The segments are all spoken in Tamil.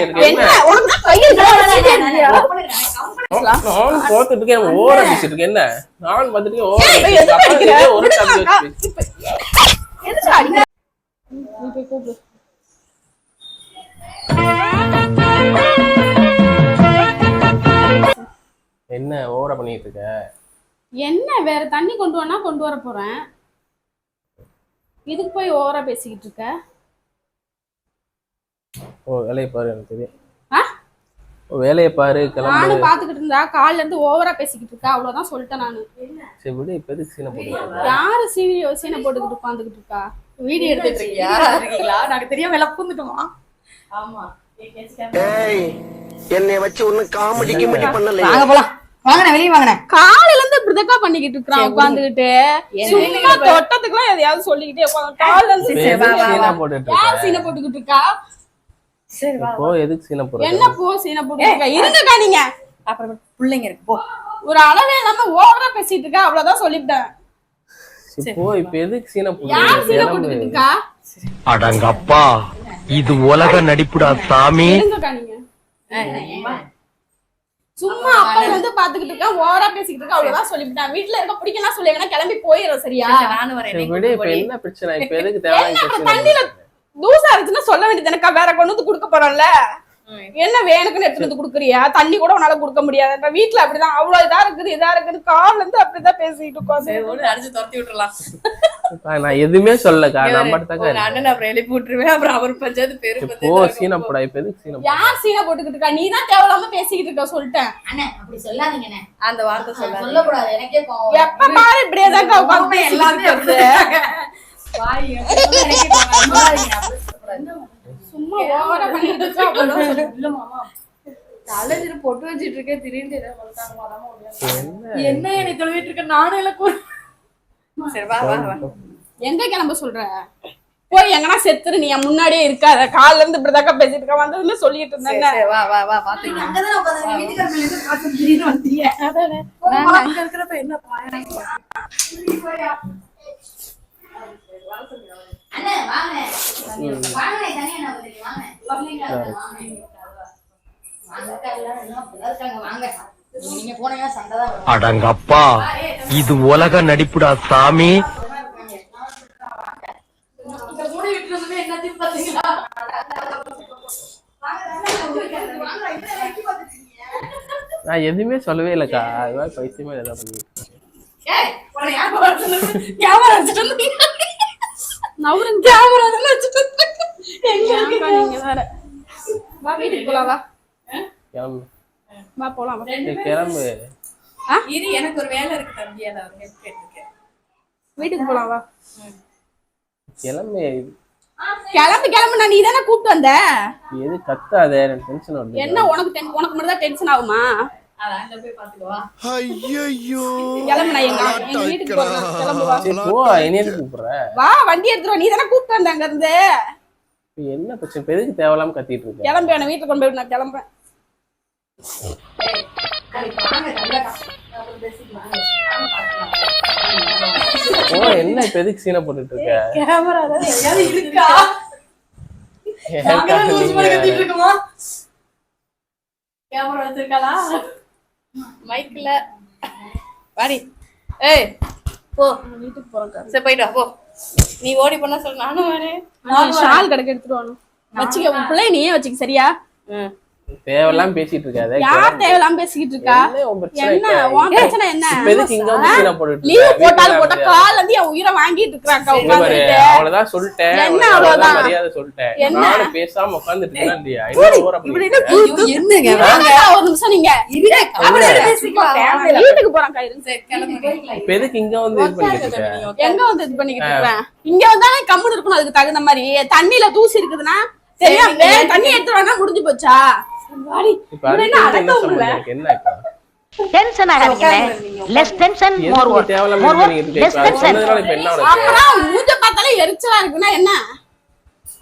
நானும் இருக்கேன். இருக்கேன். என்ன? நானும் பார்த்துட்டு ஒரு. என்ன ஓர பண்ணிட்டு இருக்க? என்ன வேற தண்ணி கொண்டு வரனா கொண்டு வர போறேன். இதுக்கு போய் ஓவரா பேசிக்கிட்டு இருக்க? ஓ வேலையை பாரு எனக்கு தெரியும்? ஓ வேலையை பாரு கிளம்பு. நானும் பாத்துக்கிட்டு இருந்தா கால்ல இருந்து ஓவரா பேசிக்கிட்டு இருக்க அவ்வளவுதான் சொல்லிட்டேன் நானு. சரி விடு இப்ப எதுக்கு சீனை போட்டு யாரு சீனி சீனை போட்டுக்கிட்டு உட்காந்துக்கிட்டு இருக்கா? வீடியோ எடுத்துட்டு இருக்கியா? இருக்கீங்களா? நாங்க தெரியாம எல்லாம் பூந்துட்டோமா ஆமா. ஏய் என்னை வச்சு ஒன்னும் காமெடி கிமெடி பண்ணல வாங்க போலாம். வாங்கண்ணே வெளியே வாங்கண்ணே. காலையில இருந்து இப்படிதக்கா பண்ணிக்கிட்டு இருக்கான் உட்காந்துக்கிட்டு சும்மா தொட்டத்துக்குலாம் எதையாவது சொல்லிக்கிட்டே உட்காந்து காலைல இருந்து சீனை போட்டுக்கிட்டு இருக்கா? சரி வா இப்போ எதுக்கு சீனை போடுற என்ன போ சீனை போட்டுக்கிட்டு இருக்கா? இருங்கக்கா நீங்க. அப்புறம் பிள்ளைங்க இருக்கு போ. ஒரு அளவே இல்லாம ஓவரா பேசிட்டு இருக்கா அவ்வளவுதான் சொல்லிட்டேன் இப்போ இப்ப எதுக்கு சீனை யார் சீனை போட்டு போட்டுக்கிட்டு இருக்கா அடங்கப்பா இது உலக நடிப்புடா சாமி. சும்மா அப்பா வந்து பாத்துக்கிட்டு இருக்கா ஓவரா பேசிக்கிட்டு இருக்கா அவ்வளவுதான் சொல்லிவிட்டேன். வீட்டுல இருக்க பிடிக்கலாம் சொல்லிங்கன்னா கிளம்பி போயிடும் சரியா? நானும் வரேன். என்ன பிரச்சனை? இப்ப எதுக்கு தேவையான தூசா இருந்துச்சுன்னா சொல்ல வேண்டியதுனக்கா வேற கொண்டு வந்து கொடுக்க போறோம்ல. என்ன வேணுக்குன்னு எடுத்துட்டு வந்து குடுக்குறியா? தண்ணி கூட உன்னால கொடுக்க முடியாது. இப்ப வீட்டுல அப்படிதான். அவ்வளவு இதா இருக்குது இதா இருக்குது கால்ல இருந்து அப்படிதான் பேசிட்டு உட்காந்து அடிச்சு துரத்தி விட்டுறலாம். இப்ப நான் எதுவுமே சொல்லக்கா. நான் மட்டும் அண்ணன் அப்புறம் எழுப்பி விட்டுருவேன். அப்புறம் அவர் பஞ்சாயத்து பெரு இப்போ சீனை போடா இப்ப எதுக்கு சீனை? யார் சீனை போட்டுக்கிட்டு இருக்கா? நீ தான் தேவையில்லாம பேசிக்கிட்டு இருக்க சொல்லிட்டேன். அண்ணே அப்படி சொல்லாதீங்கண்ணே அந்த வார்த்தை சொல்லாத சொல்லக்கூடாது. எனக்கே கோவம். எப்ப பாரு இப்படியே தான் உட்காந்து இருக்கிறது. வாய் சும்மா ஓவரா பண்ணிட்டு இருக்கா பொட்டு வச்சிட்டு இருக்கேன் திடீர்னு. என்ன? என்ன என்னை தொழுவிட்டு இருக்க? நானும் எல்லாம் சரி வா வா வா. எங்க கிளம்ப சொல்ற? போய் எங்கன்னா செத்துரு நீ முன்னாடியே இருக்காத. கால்ல இருந்து இப்படிதாக்கா பேசிட்டு இருக்க வந்ததுல சொல்லிட்டு சரி, வா வா வா பாத்துக்கலாம். அங்கதானே உட்கார்ந்து வீட்டுக்கார மேல இருந்து காசு திடீர்னு வந்துட்டீங்க. நாங்க அங்க இருக்கிறப்ப என்ன பாயம் அடங்கப்பா. இது உலக நடிப்புடா சாமி? நான் எதுவுமே சொல்லவே இல்லக்கா. அது மாதிரி பைத்தியமா ஏதாவது பண்ணிட்டு சொன்னது? கேமரா நீங்க வேற? வா வீட்டுக்கு போலாம் வா. கிளம்பு வா போலாம் கிளம்பு. இரு எனக்கு ஒரு வேலை இருக்கு தம்பி அதை அவர் help கேட்டிருக்கேன் வீட்டுக்கு போலாம் வா கிளம்பு. கிளம்பு கிளம்பு நான் நீ தானே கூப்பிட்டு வந்த? எது கத்தாத எனக்கு டென்ஷன் வருது. என்ன உனக்கு உனக்கு மட்டும் தான் டென்ஷன் ஆகுமா? ஐயோ கிளம்பு நான் எங்க? எங்க வீட்டுக்கு போறேன் கிளம்பு வா வா வண்டி எடுத்துட்டு வா. நீ தானே கூப்பிட்டு வந்த அங்க இருந்து. இப்ப என்ன பிரச்சனை? எதுக்கு தேவையில்லாம கத்திட்டு இருக்க? கிளம்பு என்ன வீட்டுக்கு கொண்டு போய் நான் கிளம்புறேன். ஓ என்ன இப்ப எதுக்கு சீனை போட்டுட்டு இருக்க? கேமரா எங்கேயாவது இருக்கா? கேமரா வச்சிருக்காளா? மைக்ல. வாடி. ஏய் போ. வீட்டுக்கு போறேன் சரி போயிட்டு போ. நீ ஓடி பண்ண சொல்ல நானும் வரேன். ஷால் கடைக்கு எடுத்துட்டு வரணும். வச்சுக்க பிள்ளை நீயே வச்சுக்க சரியா? ம். தேவையில்லாம பேசிட்டு இருக்காத யார் தேவையில்லாம பேசிக்கிட்டு இருக்கா? என்ன உன் பிரச்சனை என்ன? எதுக்கு இங்க வந்து சீனை போட்டுட்டு லீவ்? போட்டாலும் போட்ட அமைதியா கால் வந்து என் உயிரை வாங்கிட்டு பாரு, உட்காந்துட்டு அவ்வளவுதான் சொல்லிட்டேன். என்ன அவ்வளவுதான்? மரியாதை சொல்லிட்டேன். என்ன? நானும் பேசாம உட்காந்துட்டு இருக்கேன் என்ன ஓர பண்ணிட்டு இருக்க? ஐயோ, என்னங்க ஒரு நிமிஷம் நீங்க இருங்க கவலை பேசிக்கலாம் வீட்டுக்கு போறாங்க இருங்க சரி கிளம்புங்க இப்ப எதுக்கு இங்க வந்து இது பண்ணிட்டு இருக்க? எங்க வந்து இது பண்ணிக்கிட்டு இருக்கிறேன் இங்க வந்தாலே கம்முன்னு இருக்கணும் அதுக்கு தகுந்த மாதிரி. தண்ணியில தூசி இருக்குதுன்னா தெரியாம தண்ணி எடுத்து வேணா முடிஞ்சு போச்சா? என்ன டென்ஷன் ஆகாதீங்க லெஸ் மோர் மோர் லெஸ் அப்புறம் மூஞ்ச பார்த்தாலே எரிச்சலா இருக்குன்னா என்ன?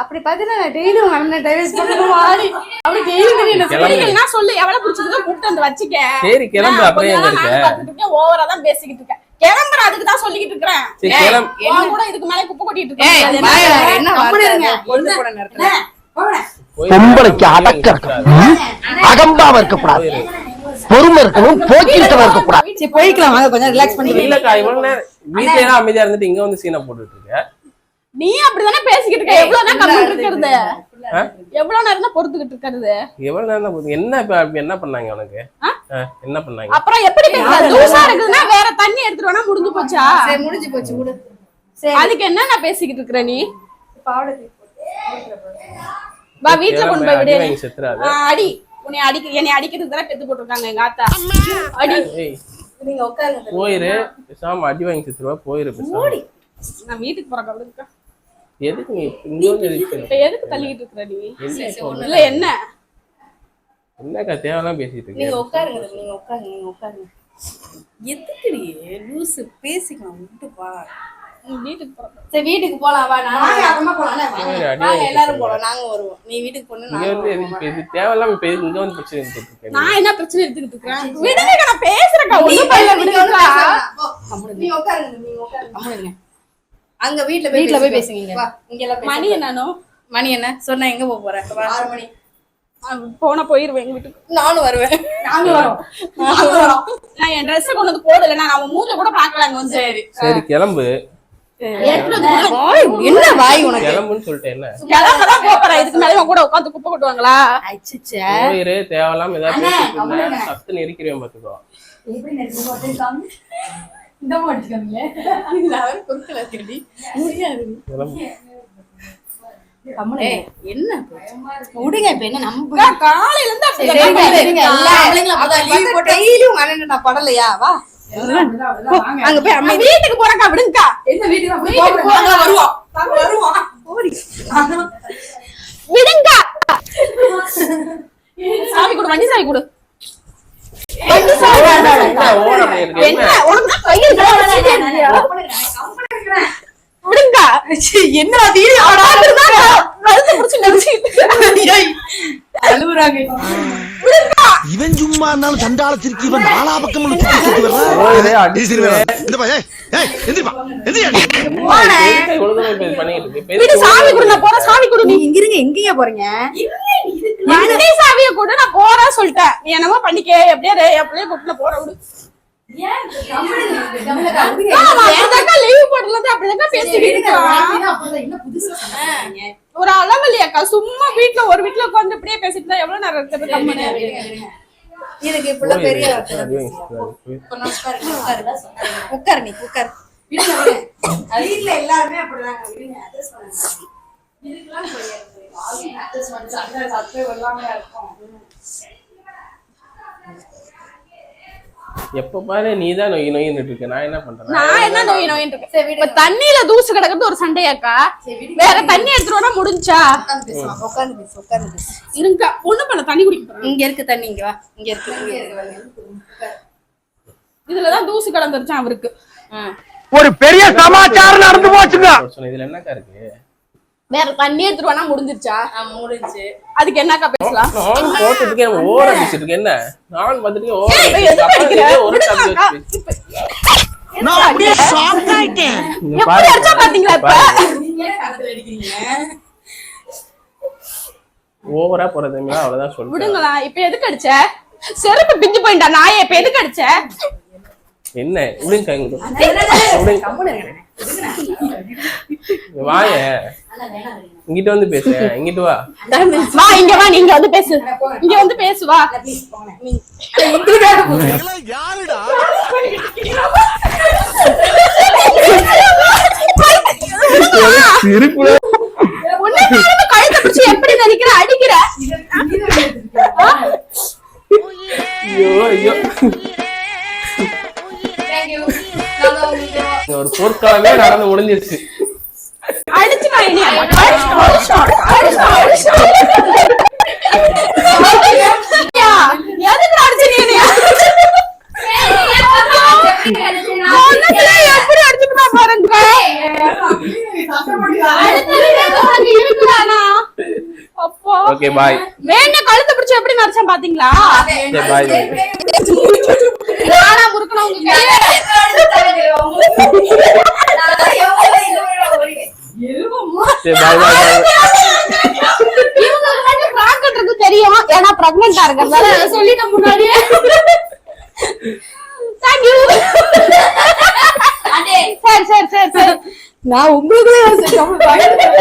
அப்படி பாத்தீங்கன்னா டெய்லி உங்க அண்ணன் டைவர்ஸ் பண்ணணும் வாடி. அப்படி டெய்லி என்ன கிளம்பு. பிடிக்கலன்னா சொல்லு. எவ்வளவு பிடிச்சதோ கூப்பிட்டு வந்து வச்சுக்க. சரி கிளம்பு. அப்படியே எங்க இருக்க? இருக்கேன். ஓவரா தான் பேசிக்கிட்டு இருக்கேன். கிளம்புற அதுக்கு தான் சொல்லிக்கிட்டு இருக்கிறேன். சரி கிளம்பு. உன் கூட இதுக்கு மேல குப்பை கொட்டிட்டு இருக்கேன். வார்த்தை? நேரத்துல என்ன? பொம்பளைக்கு அடக்கம் இருக்கணும். அகம்பாவ இருக்கக்கூடாது. பொறுமை இருக்கணும். போக்கிட்டவ இருக்கக்கூடாது. சரி போய்க்கலாம். வாங்க கொஞ்சம் ரிலாக்ஸ் பண்ணி இல்லக்கா இவ்வளவு நேரம் எல்லாம் அமைதியா இருந்துட்டு இங்க வந்து சீனை போட்டுட்டு இருக்க? நீ அப்படிதானே பேசிக்கிட்டு இருக்க? எவ்வளவு நேரம் கம்மிட்டு இருக்கிறது? எவ்வளவு நேரம் தான் பொறுத்துக்கிட்டு இருக்கிறது? எவ்வளவு நேரம் தான் போகுது? என்ன இப்ப என்ன பண்ணாங்க உனக்கு? என்ன பண்ணாங்க? அப்புறம் எப்படி தூசா இருக்குதுன்னா வேற தண்ணி எடுத்துட்டு வேணா முடிஞ்சு போச்சா? சரி முடிஞ்சு போச்சு விடு. சரி. அதுக்கு என்ன நான் பேசிக்கிட்டு இருக்கிற நீ? பாவடை வா வீட்டுல கொண்டு போய் விடு அடி உன்னை அடிக்க என்னை அடிக்கிறதுக்கு தானே பெத்து போட்டிருக்காங்க எங்க ஆத்தா. அடி. நீங்க உட்காருங்க போயிரு. பேசாம அடி வாங்கி செத்துருவா போயிரு பேசாம. நான் வீட்டுக்கு போறேன் கவலைக்கா எதுக்கு நீ இங்க எதுக்கு எதுக்கு தள்ளிக்கிட்டு இருக்கிற நீ? இல்ல என்ன? என்னக்கா தேவையெல்லாம் பேசிட்டு நீங்க இருக்க உட்காருங்க நீங்க உட்காருங்க நீங்க உட்காருங்க. எதுக்குடி? லூசு பேசிக்கலாம் விட்டு பா நீ வீட்டுக்கு போறேன் சரி வீட்டுக்கு போலாம் வா அப்புறமா வாங்கி. எல்லாரும். போலாம் நாங்க வருவோம். நீ வீட்டுக்கு போன இங்க வந்து எதுக்கு இப்ப இது தேவையில்லாம இப்ப எதுக்கு இங்க வந்து பிரச்சனை எடுத்துட்டு இருக்க நீ? நான் என்ன பிரச்சனை எடுத்துக்கிட்டு இருக்கேன்? விடுங்க நான் பேசுறேன்க்கா. ஒண்ணும் பண்ணல விடுங்கக்கா. நீ உட்காருங்க நீங்க உட்காருங்க. அங்க வீட்ல போய் வீட்ல போய் பேசுங்க. பேசுங்க. வா இங்க எல்லாம் மணி என்னனோ? மணி என்ன? சொன்னா எங்க போக போற? வா. ஆறு மணி. போனா போயிருவேன் எங்க வீட்டுக்கு. நானும் வருவேன். வரோம். நான் என் ட்ரெஸ் கொண்டு வந்து போடல நான் அவன் மூஞ்ச கூட பாக்கல அங்க வந்து. சரி. சரி கிளம்பு. என்ன வாய் உனக்கு? கிளம்புன்னு சொல்லிட்டேன் என்ன? கிளம்பதான் போறேன் இதுக்கு மேல இவன் கூட உட்காந்து குப்பை கொட்டுவாங்களா? ஏதாவது சத்து நெரிக்கிறேன் பாத்துக்கோ என்ன விடுங்க இப்ப என்ன நம்ம காலையில இருந்து படலையா? வா. அங்க போய் அம்மா வீட்டுக்கு போறேன்க்கா விடுங்கக்கா. என்ன வீட்டுக்கு வருவோம். வருவோம். ஓடி விடுங்க சாவி கொடு வண்டி சாவி கொடு. வண்டி சாவி என்ன? உனக்கு கையில் வச்சுட்டே இருக்கியா? விடுங்க என்ன அழுவுறாங்க. இவன் சும்மா இருந்தாலும் சண்டாளத்திற்கு இவன் நாலா பக்கம் போயிரு அடிச்சிருவேன் இந்த பா ஏய் ஏய் எந்திரிப்பா? இப்ப விடு சாவி கொடு நான் போறேன் சாவி கொடு. நீ இங்க இருங்க எங்கேயா போறீங்க? வண்டி சாவிய கொடு நான் போறேன் சொல்லிட்டேன். நீ என்னமோ பண்ணிக்க எப்படியே ரே- எப்படியே போற விடு. ஒரு அளவு இல்லையாக்கா சும்மா வீட்ல ஒரு வீட்ல உட்கார்ந்து இப்படியே பேசிட்டு எவ்வளவு நேரம் இருக்கிறது இதுக்கு இப்படி பெரிய. உட்காரு நீ உட்காரு. வீட்டுல எல்லாருமே அப்படிதாங்க. பண்ணுங்க. எப்ப பாரு நீதான் நொய் நொயின்னு இருக்க நான் என்ன பண்றேன்? நான் என்ன நோய் நோயின்னு இருக்கேன் இப்ப தண்ணியில தூசு கிடக்குறது ஒரு சண்டையாக்கா? வேற தண்ணி எடுத்துட்டு முடிஞ்சா? உட்கார்ந்து பேசு உட்கார்ந்து பேசு இருங்க ஒண்ணு பண்ண தண்ணி குடிக்க இங்க இருக்கு தண்ணி இங்க வா. இங்க இருக்கு இங்க இருக்கு. இதுலதான் தூசு கலந்துருச்சான் அவருக்கு. ஒரு பெரிய சமாச்சாரம் நடந்து போச்சுங்க. இதுல என்னக்கா இருக்கு? வேற தண்ணி எடுத்துட்டு வேணா முடிஞ்சிருச்சா? முடிஞ்சு. அதுக்கு என்னக்கா பேசலாம்? நானும் போட்டுட்டு ஓர இருக்கேன் என்ன? ஓர. ஒரு நான் அப்படியே ஷாக் ஆயிட்டேன். இங்க எப்படி பாரு. அடிச்சா பாத்தீங்களா இப்ப? ஓவரா போறதுங்களா அவ்வளவுதான் விடுங்களா இப்ப எதுக்கு அடிச்ச? செருப்பு பிஞ்சு போயிட்டா நாயே இப்ப எதுக்கு அடிச்ச? என்ன? விடுங்க. வாய. இங்கிட்ட வந்து பேசு. இங்கிட்டு வா. வா இங்க வா நீங்க வந்து பேசு. இங்க வந்து பேசு வா. யாருடா? பிடிச்சு எப்படி நடிக்கிற அடிக்கிற? ஐயோ ஐயோ. இங்க ஒரு போர்க்காலமே நடந்து முடிஞ்சிருச்சு. ஓகே பாய் வேணா கழுத்தை பிடிச்சு எப்படி நடிச்சேன் பாத்தீங்களா சரி பாய் நானா முறுக்கணும் உங்க கையில சரி பாய் பாய் இவங்களுக்கு மட்டும் நான் பிரெக்னெண்டா இருக்கிறதால முன்னாடியே. அடே. சரி சரி சரி சரி. நான். பயந்துட்டேன்.